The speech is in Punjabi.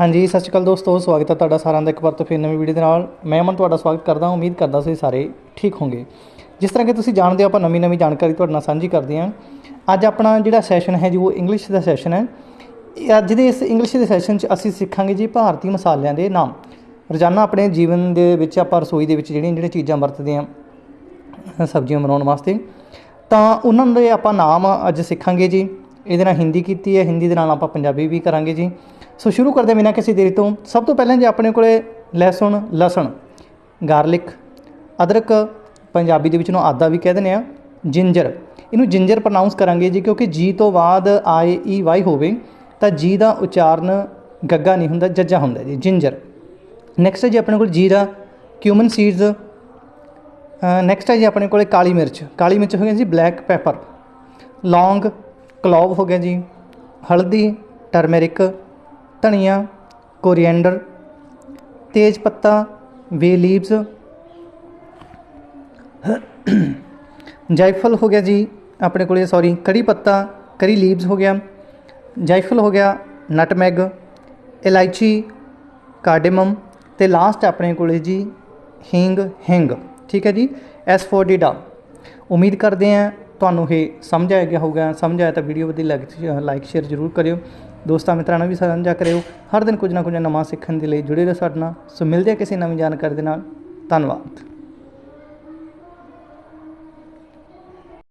ਹਾਂਜੀ, ਸਤਿ ਸ਼੍ਰੀ ਅਕਾਲ ਦੋਸਤੋ, ਸਵਾਗਤ ਹੈ ਤੁਹਾਡਾ ਸਾਰਿਆਂ ਦਾ ਇੱਕ ਵਾਰ ਤੋਂ ਫਿਰ ਨਵੀਂ ਵੀਡੀਓ ਦੇ ਨਾਲ। ਮੈਂ ਅਮਨ, ਤੁਹਾਡਾ ਸਵਾਗਤ ਕਰਦਾ ਹਾਂ। ਉਮੀਦ ਕਰਦਾ ਤੁਸੀਂ ਸਾਰੇ ਠੀਕ ਹੋਵੋਗੇ। ਜਿਸ ਤਰ੍ਹਾਂ ਕਿ ਤੁਸੀਂ ਜਾਣਦੇ ਹੋ, ਆਪਾਂ ਨਵੀਂ ਨਵੀਂ ਜਾਣਕਾਰੀ ਤੁਹਾਡੇ ਨਾਲ ਸਾਂਝੀ ਕਰਦੇ ਹਾਂ। ਅੱਜ ਆਪਣਾ ਜਿਹੜਾ ਸੈਸ਼ਨ ਹੈ ਜੀ, ਉਹ ਇੰਗਲਿਸ਼ ਦਾ ਸੈਸ਼ਨ ਹੈ। ਇਹ ਅੱਜ ਦੇ ਇਸ ਇੰਗਲਿਸ਼ ਦੇ ਸੈਸ਼ਨ 'ਚ ਅਸੀਂ ਸਿੱਖਾਂਗੇ ਜੀ ਭਾਰਤੀ ਮਸਾਲਿਆਂ ਦੇ ਨਾਮ। ਰੋਜ਼ਾਨਾ ਆਪਣੇ ਜੀਵਨ ਦੇ ਵਿੱਚ ਆਪਾਂ ਰਸੋਈ ਦੇ ਵਿੱਚ ਜਿਹੜੀਆਂ ਜਿਹੜੀਆਂ ਚੀਜ਼ਾਂ ਵਰਤਦੇ ਹਾਂ ਸਬਜ਼ੀਆਂ ਬਣਾਉਣ ਵਾਸਤੇ, ਤਾਂ ਉਹਨਾਂ ਦੇ ਆਪਾਂ ਨਾਮ ਅੱਜ ਸਿੱਖਾਂਗੇ ਜੀ। ਇਹਦੇ ਨਾਲ ਹਿੰਦੀ ਕੀਤੀ ਹੈ, ਹਿੰਦੀ ਦੇ ਨਾਲ ਆਪਾਂ ਪੰਜਾਬੀ ਵੀ ਕਰਾਂਗੇ ਜੀ। ਸੋ ਸ਼ੁਰੂ ਕਰਦੇ ਬਿਨਾਂ ਕਿਸੇ ਦੇਰੀ ਤੋਂ। ਸਭ ਤੋਂ ਪਹਿਲਾਂ ਜੇ ਆਪਣੇ ਕੋਲੇ ਲਹਿਸੁਨ ਲਸਣ, ਗਾਰਲਿਕ, ਅਦਰਕ, ਪੰਜਾਬੀ ਦੇ ਵਿੱਚ ਨੂੰ ਆਦਾ ਵੀ ਕਹਿ ਦਿੰਦੇ ਆ ਜਿੰਜਰ। ਇਹਨੂੰ ਜਿੰਜਰ ਪ੍ਰੋਨਾਂਸ ਕਰਾਂਗੇ ਜੀ ਕਿਉਂਕਿ ਜੀ ਤੋਂ ਬਾਅਦ ਆਏ ਈ ਵਾਈ ਹੋਵੇ, ਤਾਂ ਜੀ ਦਾ ਉਚਾਰਨ ਗੱਗਾ ਨਹੀਂ ਹੁੰਦਾ, ਜੱਜਾ ਹੁੰਦਾ ਜੀ, ਜਿੰਜਰ। ਨੈਕਸਟ ਹੈ ਜੀ ਆਪਣੇ ਕੋਲ ਜੀਰਾ ਕਿਊਮਨ ਸੀਡਸ ਨੈਕਸਟ ਹੈ ਜੀ ਆਪਣੇ ਕੋਲੇ ਕਾਲੀ ਮਿਰਚ। ਕਾਲੀ ਮਿਰਚ ਹੋ ਗਿਆ ਜੀ ਬਲੈਕ ਪੈਪਰ ਲੌਂਗ ਕਲੌਵ ਹੋ ਗਿਆ ਜੀ। ਹਲਦੀ, ਟਰਮੇਰਿਕ, ਧਨੀਆ, ਕੋਰੀਐਂਡਰ, ਤੇਜ ਪੱਤਾ, ਵੇ ਲੀਵਸ ਜਾਇਫਲ ਹੋ ਗਿਆ ਜੀ, ਆਪਣੇ ਕੋਲੇ ਸੌਰੀ ਕੜੀ ਪੱਤਾ ਕਰੀ ਲੀਵਸ ਹੋ ਗਿਆ। ਜਾਇਫਲ ਹੋ ਗਿਆ, ਨਟਮੈਗ, ਇਲਾਇਚੀ, ਕਾਰਡੇਮਮ ਤੇ ਲਾਸਟ ਆਪਣੇ ਕੋਲੇ ਜੀ, ਹਿੰਗ ਹਿੰਗ। ਠੀਕ ਹੈ ਜੀ, ਐਸ ਡੀ ਡਾ ਉਮੀਦ ਕਰਦੇ ਹਾਂ ਤੁਹਾਨੂੰ ਇਹ ਸਮਝ ਆ ਗਿਆ ਹੋਊਗਾ, ਸਮਝ ਆਇਆ ਤਾਂ ਵੀਡੀਓ ਵਧੀਆ ਲੱਗ ਲਾਈਕ ਸ਼ੇਅਰ ਜ਼ਰੂਰ ਕਰਿਓ। ਦੋਸਤਾਂ ਮਿੱਤਰਾਂ ਨਾਲ ਵੀ ਸਾਂਝਾ ਕਰਿਓ। ਹਰ ਦਿਨ ਕੁਝ ਨਾ ਕੁਝ ਨਵਾਂ ਸਿੱਖਣ ਦੇ ਲਈ ਜੁੜੇ ਰਹੋ ਸਾਡੇ ਨਾਲ। ਸੋ ਮਿਲਦੇ ਆ ਕਿਸੇ ਨਵੀਂ ਜਾਣਕਾਰੀ ਦੇ ਨਾਲ। ਧੰਨਵਾਦ।